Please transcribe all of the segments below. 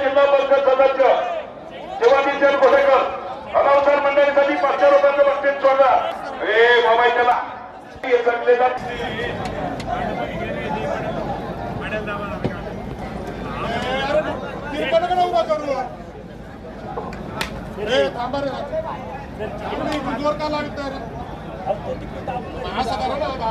जिल्हा परिषद सदस्य शिवाजीचंद गोलेकर अनावसर मंडळीसाठी पाचशे रुपयांचं बक्षीस स्वागत. अरे बाबा त्याला थांबा रे. का लागत महासभा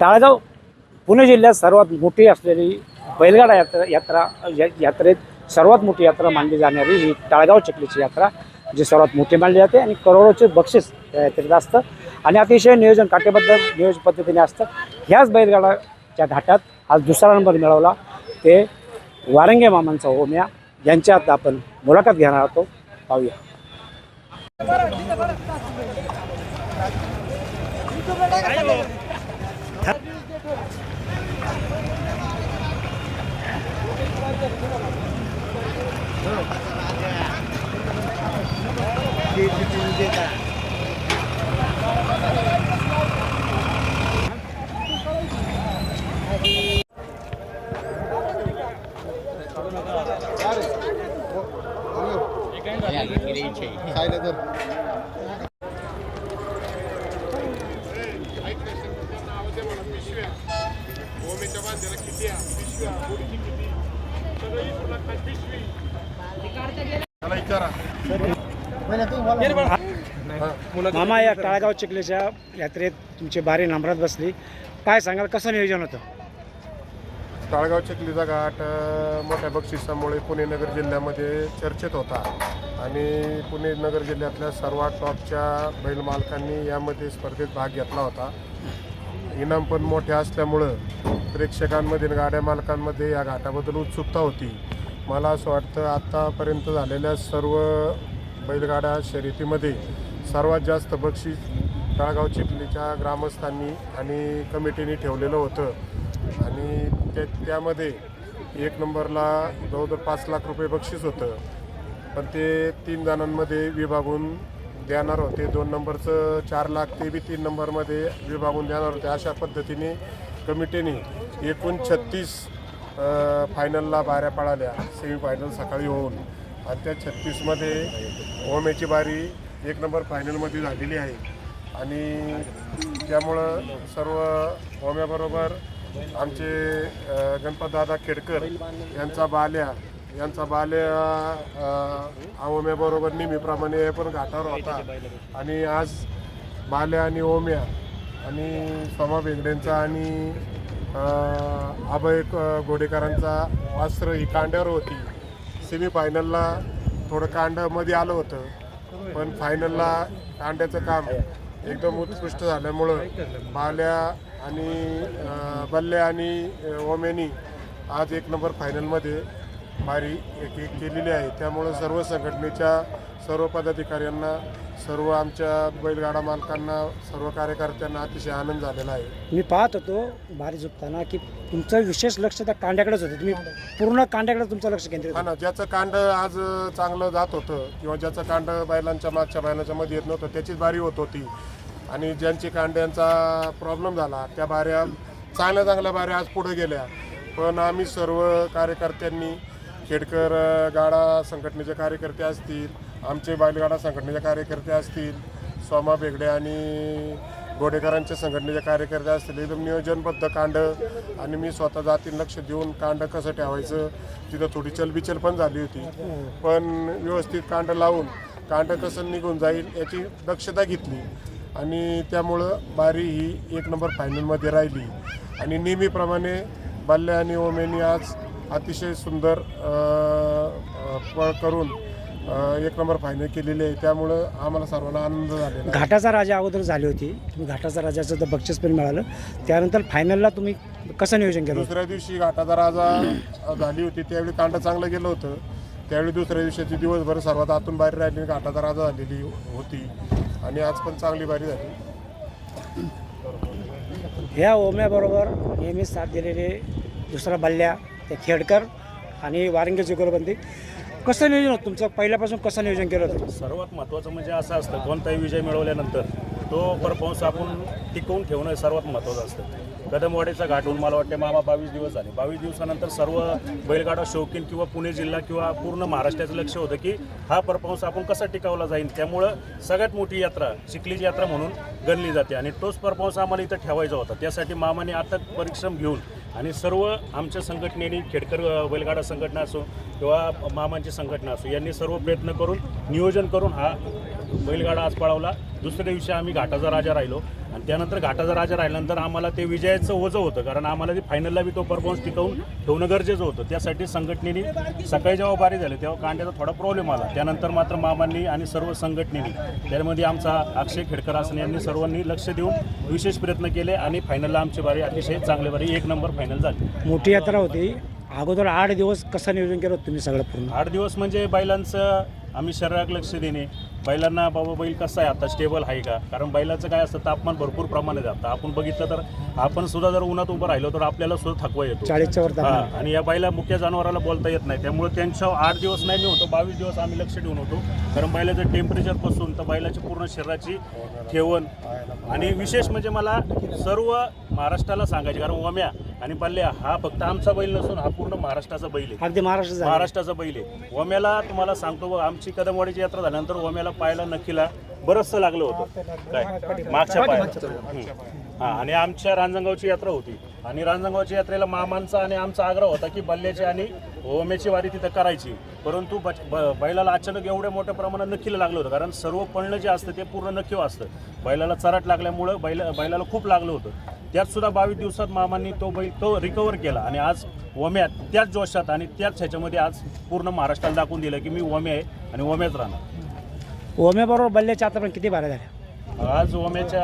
टाळगाव पुणे जिल्ह्यात सर्वात मोठी असलेली बैलगाडा यात्रा यात्रा या- यात्रेत सर्वात मोठी यात्रा मानली जाणारी ही टाळगाव चकलीची यात्रा जी सर्वात मोठी मानली जाते आणि करोडोचे बक्षीस या यात्रेत असतं. आणि अतिशय नियोजन काटेबद्ध नियोजन पद्धतीने असतं. ह्याच बैलगाडाच्या घाटात आज दुसरा नंबर मिळवला. ते वारंगे मामांचा ओम्या यांच्यात आपण मुलाखत घेणार आहोत. पाहूया. साईडला त्याला विचारा मामा या टाळगाव चिखलीच्या यात्रेत तुमची बारी नंबरात बसली. काय सांगाल कसं नियोजन होतं? टाळगाव चिखलीचा घाट मोठ्या बक्षिसामुळे पुणे नगर जिल्ह्यामध्ये चर्चेत होता. आणि पुणे नगर जिल्ह्यातल्या सर्वात टॉपच्या बैल मालकांनी यामध्ये स्पर्धेत भाग घेतला होता. इनाम पण मोठे असल्यामुळं प्रेक्षकांमध्ये गाड्या मालकांमध्ये या घाटाबद्दल उत्सुकता होती. मला असं वाटतं आत्तापर्यंत झालेल्या सर्व बैलगाड्या शर्यतीमध्ये सर्वात जास्त बक्षीस ताळगाव चिखलीच्या ग्रामस्थांनी आणि कमिटीने ठेवलेलं होतं. आणि त्या त्यामध्ये एक नंबरला जवळजवळ पाच लाख रुपये बक्षीस होतं. पण ते तीन जणांमध्ये विभागून देणार होते. दोन नंबरचं चार लाख ते बी तीन नंबरमध्ये विभागून देणार होते. अशा पद्धतीने कमिटीने एकूण छत्तीस फायनलला बाऱ्या पळाल्या. सेमीफायनल सकाळी होऊन. आणि त्या छत्तीसमध्ये ओमेची बारी एक नंबर फायनलमध्ये झालेली आहे. आणि त्यामुळं सर्व ओम्याबरोबर आमचे गणपतदादा खेडकर यांचा बाल्या यांचा बाल्या ओम्याबरोबर नेहमीप्रमाणे पण घाटावर होता. आणि आज बाल्या आणि ओम्या आणि सोमा बेगडेंचा आणि अभय गोडेकरांचा अस्त्र ही कांड्यावर होती. सेमीफायनलला थोडं कांडामध्ये आलं होतं पण फायनलला कांड्याचं काम एकदम उत्कृष्ट झाल्यामुळं बाल्या आणि बल्ल्या आणि ओम्यानी ओमेनी आज एक नंबर फायनलमध्ये बारी एक एक केलेली आहे. त्यामुळं सर्व संघटनेच्या सर्व पदाधिकाऱ्यांना सर्व आमच्या बैलगाडा मालकांना सर्व कार्यकर्त्यांना अतिशय आनंद झालेला आहे. मी पाहत होतो बारी झोपताना की तुमचं विशेष लक्ष त्या कांड्याकडेच होतं. तुम्ही पूर्ण कांड्याकडे तुमचं लक्ष केंद्रित हा ना ज्याचं कांड आज चांगलं जात होतं किंवा ज्याचं कांड बैलांच्या मागच्या बैलांच्या मध्ये येत नव्हतं त्याचीच बारी होत होती. आणि ज्यांची कांड्यांचा प्रॉब्लेम झाला त्या बाऱ्या चांगल्या चांगल्या बाऱ्या आज पुढे गेल्या. पण आम्ही सर्व कार्यकर्त्यांनी खेडकर गाडा संघटनेचे कार्यकर्ते असतील आमचे बैलगाडा संघटनेचे कार्यकर्ते असतील स्वामा बेगडे आणि घोडेकरांच्या संघटनेचे कार्यकर्ते असतील एकदम नियोजनबद्ध कांड आणि मी स्वतः जातीन लक्ष देऊन कांड कसं ठेवायचं तिथं थोडी चलबिचल पण झाली होती. पण व्यवस्थित कांड लावून कांड कसं निघून जाईल याची दक्षता घेतली आणि त्यामुळं बारी ही एक नंबर फायनलमध्ये राहिली. आणि नेहमीप्रमाणे बाल्ल्या आणि ओमेनी आज अतिशय सुंदर पळ करून एक नंबर फायनल केलेली आहे. त्यामुळं आम्हाला सर्वांना आनंद झालेला आहे. घाटाचा राजा अगोदर झाली होती. तुम्ही घाटाचा राजाचं तर बक्षीस पण मिळालं त्यानंतर फायनलला तुम्ही कसं नियोजन केलं? दुसऱ्या दिवशी घाटाचा राजा झाली होती. त्यावेळी कांड चांगलं गेलं होतं. त्यावेळी दुसऱ्या दिवशी दिवसभर सर्वात आतून बाहेर राहिली घाटाचा राजा झालेली होती. आणि आज पण चांगली बारी झाली. ह्या ओम्याबरोबर नेहमी साथ दिलेले दुसरा बल्ल्या ते खेडकर आणि वारंगी जुगलबंदी. कसं नियोजन होतं तुमचं? पहिल्यापासून कसं नियोजन केलं होतं? सर्वात महत्त्वाचं म्हणजे असं असतं कोणताही विजय मिळवल्यानंतर तो परफॉर्मन्स आपण टिकवून ठेवणं हे सर्वात महत्त्वाचं असतं. कदमवाडीचा घाट होऊन मला वाटते मामा बावीस दिवस झाले. बावीस दिवसानंतर सर्व बैलगाडा शौकीन किंवा पुणे जिल्हा किंवा पूर्ण महाराष्ट्राचं लक्ष होतं की हा परफॉर्मन्स आपण कसा टिकावला जाईल? त्यामुळं सगळ्यात मोठी यात्रा चिखलीची यात्रा म्हणून गणली जाते. आणि तोच परफॉर्मन्स आम्हाला इथं ठेवायचा होता. त्यासाठी मामाने आता परिश्रम घेऊन आणि सर्व आमच्या संघटनेने खेडकर बैलगाडा संघटना असो किंवा मामांची संघटना असो यांनी सर्व प्रयत्न करून नियोजन करून हा बैलगाडा आज पळवला. दुसऱ्या दिवशी आम्ही घाटाचा राजा राहिलो. आणि त्यानंतर घाटाचा राजा राहिल्यानंतर आम्हाला ते विजयाचं ओझं होतं कारण आम्हाला ते फायनलला बी तो परफॉर्मन्स टिकवून ठेवणं गरजेचं होतं. त्यासाठी संघटनेने सकाळी जेव्हा बारी झाली तेव्हा कांड्याचा थोडा प्रॉब्लेम आला. त्यानंतर मात्र मामांनी आणि सर्व संघटनेने त्यामध्ये आमचा अक्षय खेडकर असं यांनी सर्वांनी लक्ष देऊन विशेष प्रयत्न केले आणि फायनलला आमची बारी अतिशय चांगली बारी एक नंबर फायनल झाली. मोठी यात्रा होती. अगोदर आठ दिवस कसं नियोजन केलं होतं तुम्ही सगळं पूर्ण? आठ दिवस म्हणजे बैलांचं आम्ही शरीरात लक्ष देणे बैलांना बाबा बैल कसा आहे? आता स्टेबल आहे का? कारण बैलाचं काय असतं तापमान भरपूर प्रमाणात जातं. आपण बघितलं तर आपण सुद्धा जर उन्हात उभं राहिलो तर आपल्याला सुद्धा थकवा येतो. चाळीसच्या वर हा तापमान. आणि या बैला मुख्य जनावराला बोलता येत नाही. त्यामुळे त्यांच्या आठ दिवस नाही मी होतो बावीस दिवस आम्ही लक्ष ठेवून होतो. कारण बैलाचं टेम्परेचरपासून तर बैलाची पूर्ण शरीराची ठेवण. आणि विशेष म्हणजे मला सर्व महाराष्ट्राला सांगायचे कारण ओम्या आणि बल्ल्या हा फक्त आमचा बैल नसून हा पूर्ण महाराष्ट्राचा बैल आहे. अगदी महाराष्ट्र महाराष्ट्राचा बैल आहे. ओम्याला तुम्हाला सांगतो बघ, आमची कदमवाडीची यात्रा झाल्यानंतर ओम्याला पायाला नक्कीला बरंचसं लागलं होतं. काय? मागच्या पायाला. हा आणि आमच्या रांजणगावची यात्रा होती. आणि रांजणगावच्या यात्रेला मामांचा आणि आमचा आग्रह होता की बल्ल्याची आणि ओम्याची वारी तिथं करायची. परंतु बच- ब- बैलाला अचानक एवढ्या मोठ्या प्रमाणात नक्कीला लागलं होतं. कारण सर्व पळणं जे असतं ते पूर्ण नक्कीव असतं. बैलाला चराट लागल्यामुळं बैल बैलाला खूप लागलं होतं. त्यात सुद्धा बावीस दिवसात मामांनी तो बैल तो रिकवर केला. आणि आज ओम्यात त्याच जोशात आणि त्याच ह्याच्यामध्ये आज पूर्ण महाराष्ट्राला दाखवून दिलं की मी ओम्या आहे आणि ओम्याच राहणार. ओम्याबरोबर बल्ल्याच्या आता पण किती बाऱ्या झाल्या? आज ओम्याच्या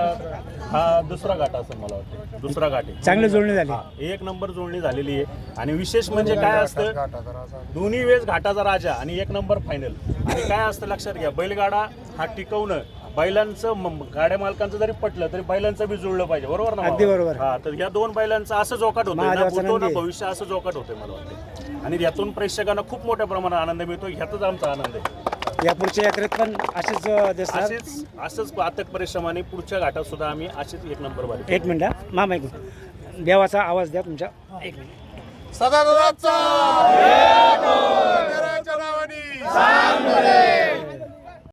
हा दुसरा घाट असं मला वाटतं. दुसरा घाट आहे. चांगली जुळणी झाली. हा, एक नंबर जुळणी झालेली आहे. आणि विशेष म्हणजे काय असतं घाटाचा राजा. दोन्ही वेळेस घाटाचा राजा आणि एक नंबर फायनल आणि काय असतं लक्षात घ्या बैलगाडा हा टिकवणं बैलांचं म- गाड्या मालकांचं जरी पटलं तरी बैलांचं बी जुळलं पाहिजे. बरोबर ना अगदी मामा? बरोबर. हा तर या दोन बैलांचं असं जोकाट होतं ना महादेवाचं ना नंदी. भविष्य असं जोकाट होतंय मला वाटतं आणि यातून प्रेक्षकांना खूप मोठ्या प्रमाणात आनंद मिळतो ह्यातच आमचा आनंद आहे. या पुढच्या यात्रेत पण असेच अं, दिसणार? असेच असंच पातक परिश्रमाने पुढच्या घाटात सुद्धा आम्ही असेच एक नंबर बारी एक मिनिट हा. मामा देवाचा आवाज द्या तुमच्या. एक मिनिट. सदा नावानी.